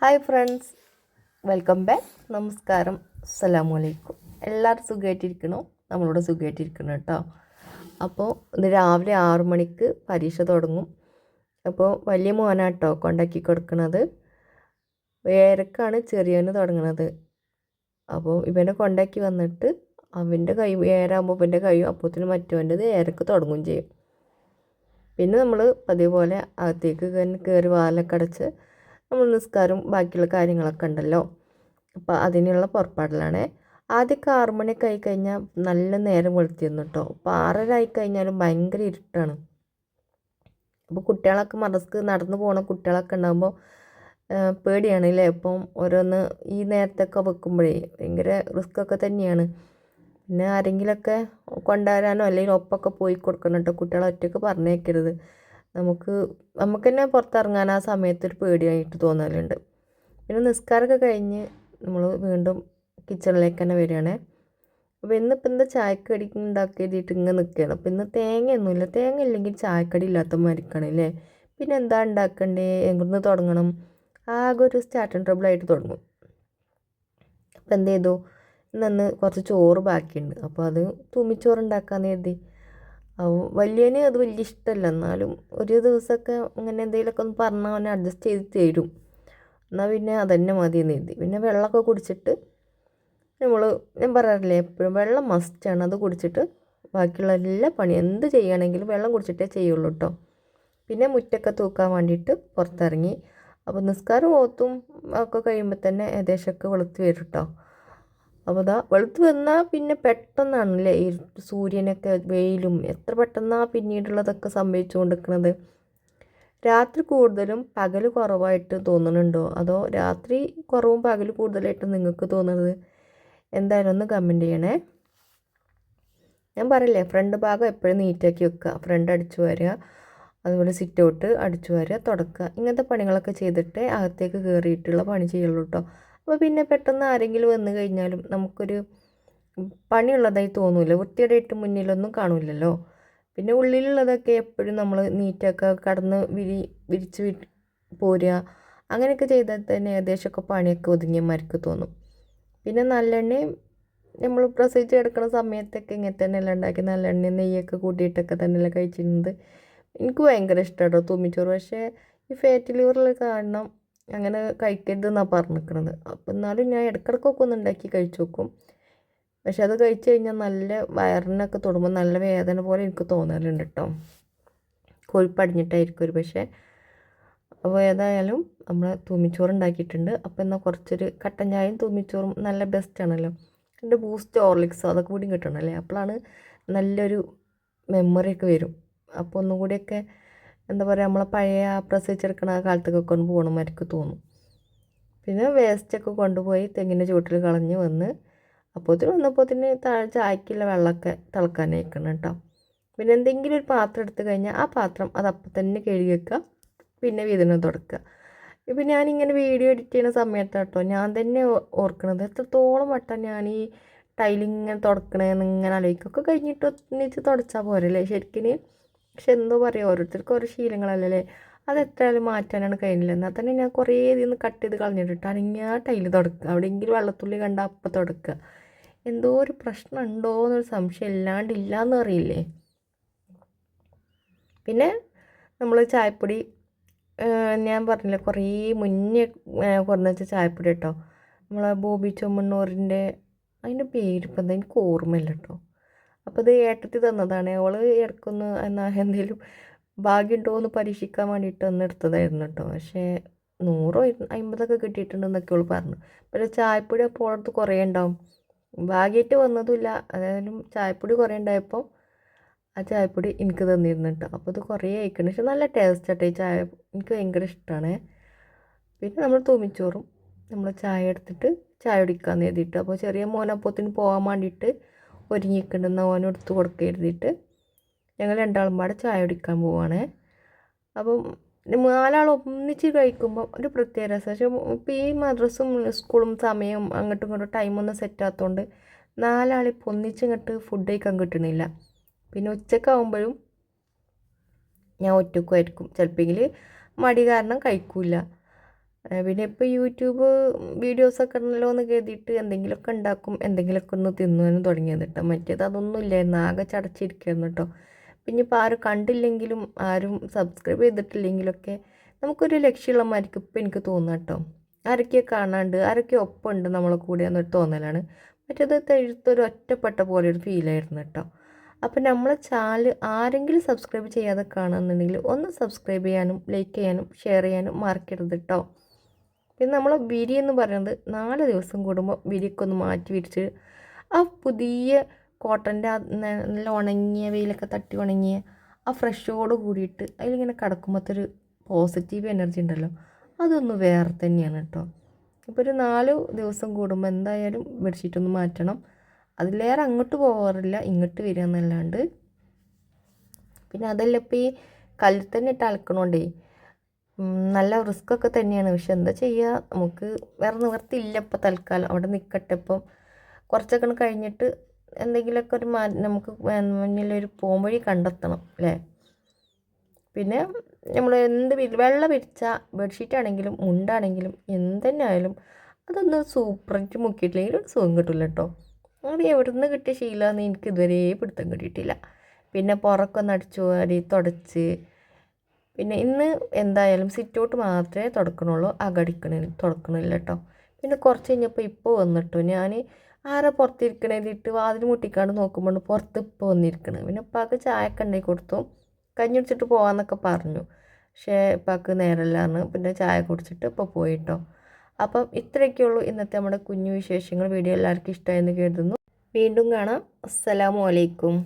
Hi friends welcome back നമസ്കാരം. അസ്സലാമു അലൈക്കും. എല്ലാവരും സുഖമായിട്ടിരിക്കണോ നമ്മളോട് സുഖമായിട്ടിരിക്കണം കേട്ടോ അപ്പോൾ ഇന്ന് രാവിലെ ആറു മണിക്ക് പരീക്ഷ തുടങ്ങും. അപ്പോൾ വലിയ മോനാട്ടോ കൊണ്ടാക്കി കൊടുക്കുന്നത് ഏഴരക്കാണ് ചെറിയവന് തുടങ്ങുന്നത് അപ്പോൾ ഇവനെ കൊണ്ടാക്കി വന്നിട്ട് അവന്റെ കൈ ഏരാകുമ്പോൾ ഇവന്റെ കഴിയും അപ്പോഴത്തേന് മറ്റവന്റെത് ഏരക്ക് തുടങ്ങുകയും ചെയ്യും. പിന്നെ നമ്മൾ പതിവ് പോലെ അകത്തേക്ക് കയറി വാലൊക്കെ അടച്ച് നമ്മൾ നിസ്കാരം ബാക്കിയുള്ള കാര്യങ്ങളൊക്കെ ഉണ്ടല്ലോ. അപ്പോൾ അതിനുള്ള പുറപ്പാടിലാണ്. ആദ്യമൊക്കെ ആറു മണിയൊക്കെ ആയി കഴിഞ്ഞാൽ നല്ല നേരം വെളുത്തിരുന്നു കേട്ടോ അപ്പോൾ ആറര ആയി കഴിഞ്ഞാലും ഭയങ്കര ഇരുട്ടാണ്. അപ്പോൾ കുട്ടികളൊക്കെ മറസ്ക്ക് നടന്നു പോണ കുട്ടികളൊക്കെ ഉണ്ടാകുമ്പോൾ പേടിയാണ് അല്ലേ അപ്പം ഓരോന്ന് ഈ നേരത്തൊക്കെ വെക്കുമ്പോഴേ ഭയങ്കര റിസ്ക് ഒക്കെ തന്നെയാണ്. പിന്നെ ആരെങ്കിലുമൊക്കെ കൊണ്ടുവരാനോ അല്ലെങ്കിൽ ഒപ്പൊക്കെ പോയി കൊടുക്കണം കേട്ടോ കുട്ടികളെ ഒറ്റയ്ക്ക് പറഞ്ഞേക്കരുത് നമുക്ക് നമുക്ക് തന്നെ പുറത്തിറങ്ങാൻ ആ സമയത്ത് ഒരു പേടിയായിട്ട് തോന്നലുണ്ട്. പിന്നെ നിസ്കാരമൊക്കെ കഴിഞ്ഞ് നമ്മൾ വീണ്ടും കിച്ചണിലേക്ക് തന്നെ വരികയാണേ. അപ്പോൾ ഇന്നിപ്പോൾ എന്താ ചായക്കടി ഉണ്ടാക്കി എഴുതിയിട്ട് ഇങ്ങനെ നിൽക്കുകയാണ്. അപ്പോൾ ഇന്ന് തേങ്ങയൊന്നുമില്ല. തേങ്ങ ഇല്ലെങ്കിൽ ചായക്കടി ഇല്ലാത്ത മരിക്കണം അല്ലേ പിന്നെ എന്താ ഉണ്ടാക്കണ്ടേ എങ്ങനെ തുടങ്ങണം? ആകെ ഒരു സ്റ്റാർട്ടിങ് ട്രബിളായിട്ട് തുടങ്ങും. അപ്പോൾ എന്ത് ചെയ്തു? ഇന്ന് കുറച്ച് ചോറ് ബാക്കിയുണ്ട്. അപ്പോൾ അത് തുമ്മിച്ചോറ് ഉണ്ടാക്കാമെന്ന് കരുതി വലിയന് അത് വലിയ ഇഷ്ടമല്ല. എന്നാലും ഒരു ദിവസമൊക്കെ അങ്ങനെ എന്തെങ്കിലുമൊക്കെ ഒന്ന് പറഞ്ഞാൽ അവനെ അഡ്ജസ്റ്റ് ചെയ്ത് തരും. എന്നാൽ പിന്നെ അതന്നെ മതി എന്ന് കരുതി. പിന്നെ വെള്ളമൊക്കെ കുടിച്ചിട്ട് നമ്മൾ ഞാൻ പറയാറില്ലേ എപ്പോഴും വെള്ളം മസ്റ്റാണ് അത് കുടിച്ചിട്ട് ബാക്കിയുള്ള എല്ലാ പണി എന്ത് ചെയ്യുകയാണെങ്കിലും വെള്ളം കുടിച്ചിട്ടേ ചെയ്യുള്ളൂ കേട്ടോ. പിന്നെ മുറ്റൊക്കെ തൂക്കാൻ വേണ്ടിയിട്ട് പുറത്തിറങ്ങി. അപ്പോൾ നിസ്കാരം ഓത്തും ഒക്കെ കഴിയുമ്പോൾ തന്നെ ഏകദേശമൊക്കെ വെളുത്ത് വരും കേട്ടോ. അപ്പോൾ ഇതാ വെളുത്ത് വന്നാൽ പിന്നെ പെട്ടെന്നാണല്ലേ ഈ സൂര്യനൊക്കെ വെയിലും എത്ര പെട്ടെന്നാണ് പിന്നീടുള്ളതൊക്കെ സംഭവിച്ചു കൊണ്ടിരിക്കുന്നത് രാത്രി കൂടുതലും പകൽ കുറവായിട്ട് തോന്നുന്നുണ്ടോ അതോ രാത്രി കുറവും പകൽ കൂടുതലായിട്ട് നിങ്ങൾക്ക് തോന്നുന്നത് എന്തായാലും ഒന്ന് കമന്റ് ചെയ്യണേ. ഞാൻ പറയില്ലേ ഫ്രണ്ട് ഭാഗം എപ്പോഴും നീറ്റാക്കി വെക്കുക. ഫ്രണ്ട് അടിച്ചു വരിക. അതുപോലെ സിറ്റ് ഔട്ട് അടിച്ചു വരിക. തുടക്കുക. ഇങ്ങനത്തെ പണികളൊക്കെ ചെയ്തിട്ട് അകത്തേക്ക് കയറിയിട്ടുള്ള പണി ചെയ്യുള്ളൂ കേട്ടോ അപ്പോൾ പിന്നെ പെട്ടെന്ന് ആരെങ്കിലും വന്നു കഴിഞ്ഞാലും നമുക്കൊരു പണിയുള്ളതായി തോന്നില്ല. വൃത്തിയുടെയിട്ട് മുന്നിലൊന്നും കാണില്ലല്ലോ. പിന്നെ ഉള്ളിലുള്ളതൊക്കെ എപ്പോഴും നമ്മൾ നീറ്റൊക്കെ കടന്ന് വിരി വിരിച്ച് വി പോരുക അങ്ങനെയൊക്കെ ചെയ്താൽ തന്നെ ഏകദേശമൊക്കെ പണിയൊക്കെ ഒതുങ്ങിയമാർക്ക് തോന്നും. പിന്നെ നല്ലെണ്ണയും നമ്മൾ പ്രസവിച്ച് കിടക്കുന്ന സമയത്തൊക്കെ ഇങ്ങനെ തന്നെയല്ല ഉണ്ടാക്കി. നല്ലെണ്ണയും നെയ്യൊക്കെ കൂട്ടിയിട്ടൊക്കെ തന്നെയല്ല കഴിച്ചിരുന്നത്. എനിക്ക് ഭയങ്കര ഇഷ്ടമാണ് തുമ്മിച്ചോറ്. പക്ഷേ ഈ ഫാറ്റ് ലിവറിൽ കാരണം അങ്ങനെ കഴിക്കരുതെന്നാണ് പറഞ്ഞിരിക്കുന്നത് അപ്പം എന്നാലും ഞാൻ ഇടയ്ക്കിടയ്ക്കൊക്കെ ഒന്ന് ഉണ്ടാക്കി കഴിച്ചു നോക്കും. പക്ഷെ അത് കഴിച്ചു കഴിഞ്ഞാൽ നല്ല വയറിനൊക്കെ തൊടുമ്പോൾ നല്ല വേദന പോലെ എനിക്ക് തോന്നലുണ്ട് കേട്ടോ. കൊഴുപ്പടിഞ്ഞിട്ടായിരിക്കും ഒരു പക്ഷേ. അപ്പോൾ ഏതായാലും നമ്മൾ തൂമിച്ചോറ് ഉണ്ടാക്കിയിട്ടുണ്ട്. അപ്പോൾ എന്നാൽ കുറച്ചൊരു കട്ടൻ ചായയും തൂമിച്ചോറും നല്ല ബെസ്റ്റാണല്ലോ എന്റെ ബൂസ്റ്റ് ഓർലിക്സോ അതൊക്കെ കൂടി കിട്ടണം അല്ലേ? അപ്പോഴാണ് നല്ലൊരു മെമ്മറിയൊക്കെ വരും. അപ്പോൾ ഒന്നും കൂടിയൊക്കെ എന്താ പറയുക നമ്മളെ പഴയ പ്രസവിച്ചെടുക്കണ കാലത്തൊക്കെ ഒന്ന് പോകണമാർക്ക് തോന്നും. പിന്നെ വേസ്റ്റൊക്കെ കൊണ്ടുപോയി തെങ്ങിന്റെ ചുവട്ടിൽ കളഞ്ഞ് വന്ന് അപ്പോഴത്തേന് തന്നെ താഴെ ചായക്കുള്ള വെള്ളമൊക്കെ തിളക്കാനായിക്കണം കേട്ടോ. പിന്നെ എന്തെങ്കിലും ഒരു പാത്രം എടുത്തു കഴിഞ്ഞാൽ ആ പാത്രം അത് തന്നെ കഴുകി വെക്കുക പിന്നെ വീതനം തുടക്കുക. ഇപ്പം ഞാനിങ്ങനെ വീഡിയോ എഡിറ്റ് ചെയ്യുന്ന സമയത്ത് കേട്ടോ ഞാൻ തന്നെ ഓർക്കണത് എത്രത്തോളം വട്ടം ഞാൻ ഈ ടൈലിങ്ങനെ തുടക്കണേന്ന് ഇങ്ങനെ ആലോചിക്കൊക്കെ കഴിഞ്ഞിട്ട് ഒന്നിച്ച് തുടച്ചാൽ പോരല്ലേ? ശരിക്കും പക്ഷെ എന്തോ പറയുക ഓരോരുത്തർക്കും ഓരോ ശീലങ്ങളല്ലേ അത് എത്രയായാലും മാറ്റാനാണ് കഴിഞ്ഞില്ല? എന്നാൽ തന്നെ ഞാൻ കുറേ ഇതിൽ നിന്ന് കട്ട് ചെയ്ത് കളഞ്ഞിട്ട് അനങ്ങിയ ടൈൽ തുടക്കുക. അവിടെയെങ്കിലും വെള്ളത്തുള്ളി കണ്ട അപ്പം തുടക്കുക. എന്തോ ഒരു പ്രശ്നം ഉണ്ടോ എന്നൊരു സംശയം ഇല്ലാണ്ട് ഇല്ലയെന്ന് അറിയില്ലേ? പിന്നെ നമ്മൾ ചായപ്പൊടി ഞാൻ പറഞ്ഞില്ല കുറേ മുന്നേ കുറഞ്ഞ വെച്ച ചായപ്പൊടി കേട്ടോ. നമ്മളെ ബോബി ചൊമ്മണ്ണൂറിന്റെ അതിന്റെ പേരിപ്പോൾ എന്താ? എനിക്ക് ഓർമ്മയില്ല കേട്ടോ. അപ്പോൾ ഇത് ഏട്ടത്തി തന്നതാണ്. അവൾ ഇടയ്ക്കൊന്ന് എന്നാ എന്തെങ്കിലും ഭാഗ്യമുണ്ടോ എന്ന് പരീക്ഷിക്കാൻ വേണ്ടിയിട്ട് ഒന്ന് എടുത്തതായിരുന്നു കേട്ടോ. പക്ഷേ നൂറോ അമ്പതൊക്കെ കിട്ടിയിട്ടുണ്ടെന്നൊക്കെ അവൾ പറഞ്ഞു. പിന്നെ ചായപ്പൊടി അപ്പോൾ അടുത്ത് കുറേ ഉണ്ടാവും. ഭാഗ്യമായിട്ട് വന്നതുമില്ല. അതായാലും ചായപ്പൊടി കുറേ ഉണ്ടായപ്പോൾ ആ ചായപ്പൊടി എനിക്ക് തന്നിരുന്നു കേട്ടോ. അപ്പോൾ അത് കുറേ അയക്കണം പക്ഷെ നല്ല ടേസ്റ്റ് ആട്ടോ ഈ ചായ. എനിക്ക് ഭയങ്കര ഇഷ്ടമാണ് പിന്നെ നമ്മൾ തുമിച്ചോറും നമ്മൾ ചായ എടുത്തിട്ട് ചായ കുടിക്കാൻ എഴുതിയിട്ട് അപ്പോൾ ചെറിയ മോനപ്പത്തിന് പോകാൻ വേണ്ടിയിട്ട് ഒരുങ്ങിക്കുണ്ടെന്ന് ഓൻ എടുത്ത് കൊടുക്കുക ഞങ്ങൾ രണ്ടാളും പാടെ ചായ കുടിക്കാൻ പോവാണ്. അപ്പം നാലാൾ ഒന്നിച്ച് കഴിക്കുമ്പോൾ ഒരു പ്രത്യേക രസം. പക്ഷേ ഇപ്പോൾ ഈ മദ്രസും സ്കൂളും സമയം അങ്ങോട്ടും ഇങ്ങോട്ടും ടൈമൊന്നും സെറ്റ് ആകാത്തതുകൊണ്ട് നാലാളിപ്പോൾ ഒന്നിച്ച് ഇങ്ങോട്ട് ഫുഡ് കഴിക്കാൻ കിട്ടണില്ല. പിന്നെ ഉച്ചക്കാവുമ്പോഴും ഞാൻ ഒറ്റക്കുമായിരിക്കും ചിലപ്പോൾ മടി കാരണം കഴിക്കൂല. ഏ, പിന്നെ ഇപ്പോൾ യൂട്യൂബ് വീഡിയോസൊക്കെ ഉണ്ടല്ലോ എന്ന് കരുതിയിട്ട് എന്തെങ്കിലുമൊക്കെ ഉണ്ടാക്കും എന്തെങ്കിലുമൊക്കെ ഒന്ന് തിന്നുവെന്ന് തുടങ്ങിയത് കേട്ടോ. മറ്റേത് അതൊന്നും ഇല്ലായിരുന്നു. ആകെ ചടച്ചിരിക്കുകയായിരുന്നു കേട്ടോ. പിന്നെ ഇപ്പോൾ ആരും കണ്ടില്ലെങ്കിലും ആരും സബ്സ്ക്രൈബ് ചെയ്തിട്ടില്ലെങ്കിലൊക്കെ നമുക്കൊരു ലക്ഷ്യമുള്ള ഇപ്പം എനിക്ക് തോന്നുക കേട്ടോ. ആരൊക്കെ കാണാണ്ട് ആരൊക്കെ ഒപ്പമുണ്ട് നമ്മളെ കൂടെ എന്നൊരു തോന്നലാണ്. മറ്റേത് തെഴുത്തൊരു ഒറ്റപ്പെട്ട പോലെ ഒരു ഫീലായിരുന്നു കേട്ടോ. അപ്പം നമ്മളെ ചാനൽ ആരെങ്കിലും സബ്സ്ക്രൈബ് ചെയ്യാതെ കാണുന്നുണ്ടെങ്കിൽ ഒന്ന് സബ്സ്ക്രൈബ് ചെയ്യാനും ലൈക്ക് ചെയ്യാനും ഷെയർ ചെയ്യാനും മറക്കരുത് കേട്ടോ. പിന്നെ നമ്മൾ ബിരി എന്ന് പറയുന്നത് നാല് ദിവസം കൂടുമ്പോൾ ബിരിക്കൊന്ന് ഒന്ന് മാറ്റി വിരിച്ച് ആ പുതിയ കോട്ടന്റെ നല്ല ഉണങ്ങിയ വെയിലൊക്കെ തട്ടി ഉണങ്ങിയ ആ ഫ്രഷോട് കൂടിയിട്ട് അതിലിങ്ങനെ കിടക്കുമ്പോഴത്തെ ഒരു പോസിറ്റീവ് എനർജി ഉണ്ടല്ലോ. അതൊന്ന് വേറെ തന്നെയാണ് കേട്ടോ. ഇപ്പോൾ ഒരു നാല് ദിവസം കൂടുമ്പോൾ എന്തായാലും ബെഡ്ഷീറ്റ് ഒന്ന് മാറ്റണം. അതിലേറെ അങ്ങോട്ട് പോകാറില്ല ഇങ്ങോട്ട് വരിക എന്നല്ലാണ്ട്. പിന്നെ അതല്ല ഇപ്പോൾ ഈ കല്ലിൽ തന്നെ ഇട്ട് അലക്കണോണ്ടേ നല്ല റിസ്ക് ഒക്കെ തന്നെയാണ്. പക്ഷെ എന്താ ചെയ്യുക നമുക്ക് വേറെ നിവർത്തിയില്ല ഇപ്പോൾ തൽക്കാലം. അവിടെ നിൽക്കട്ടെ ഇപ്പം. കുറച്ചൊക്കെ കഴിഞ്ഞിട്ട് എന്തെങ്കിലുമൊക്കെ ഒരു മാ നമുക്ക് മുന്നിലൊരു പോംവഴി കണ്ടെത്തണം അല്ലേ? പിന്നെ നമ്മൾ എന്ത് വെള്ളം വിരിച്ച ബെഡ്ഷീറ്റ് ആണെങ്കിലും മുണ്ടാണെങ്കിലും എന്ത് തന്നെ ആയാലും അതൊന്ന് സൂപ്പറായിട്ട് മുക്കിയിട്ടില്ലെങ്കിൽ ഒരു സുഖം കിട്ടില്ല കേട്ടോ. അത് എവിടെ നിന്ന് കിട്ടിയ ശീലമാണെന്ന് എനിക്ക് ഇതുവരെ പിടുത്തം കിട്ടിയിട്ടില്ല. പിന്നെ പുറക്കൊന്ന് അടിച്ചു തുടച്ച് പിന്നെ ഇന്ന് എന്തായാലും സിറ്റൗട്ട് മാത്രമേ തുടക്കണുള്ളൂ അകടിക്കണ തുടക്കണില്ല കേട്ടോ പിന്നെ കുറച്ച് കഴിഞ്ഞപ്പോൾ ഇപ്പോൾ വന്നിട്ടു. ഞാൻ ആരാ പുറത്തിരിക്കണേതിട്ട് വാതിൽ മുട്ടിക്കാണ്ട് നോക്കുമ്പോൾ പുറത്ത് ഇപ്പോൾ വന്നിരിക്കണത് പിന്നെ ഉപ്പാക്ക് ചായ ഒക്കെ ഉണ്ടാക്കി കൊടുത്തു. കഞ്ഞി കുടിച്ചിട്ട് പോകാമെന്നൊക്കെ പറഞ്ഞു. പക്ഷേ ഉപ്പാക്ക് നേരമില്ലാന്ന് പിന്നെ ചായ കുടിച്ചിട്ട് ഇപ്പോൾ പോയിട്ടോ അപ്പം ഇത്രയൊക്കെയുള്ളൂ ഇന്നത്തെ നമ്മുടെ കുഞ്ഞു വിശേഷങ്ങൾ. വീഡിയോ എല്ലാവർക്കും ഇഷ്ടമായെന്ന് കരുതുന്നു. വീണ്ടും കാണാം. അസ്സലാമു അലൈക്കും.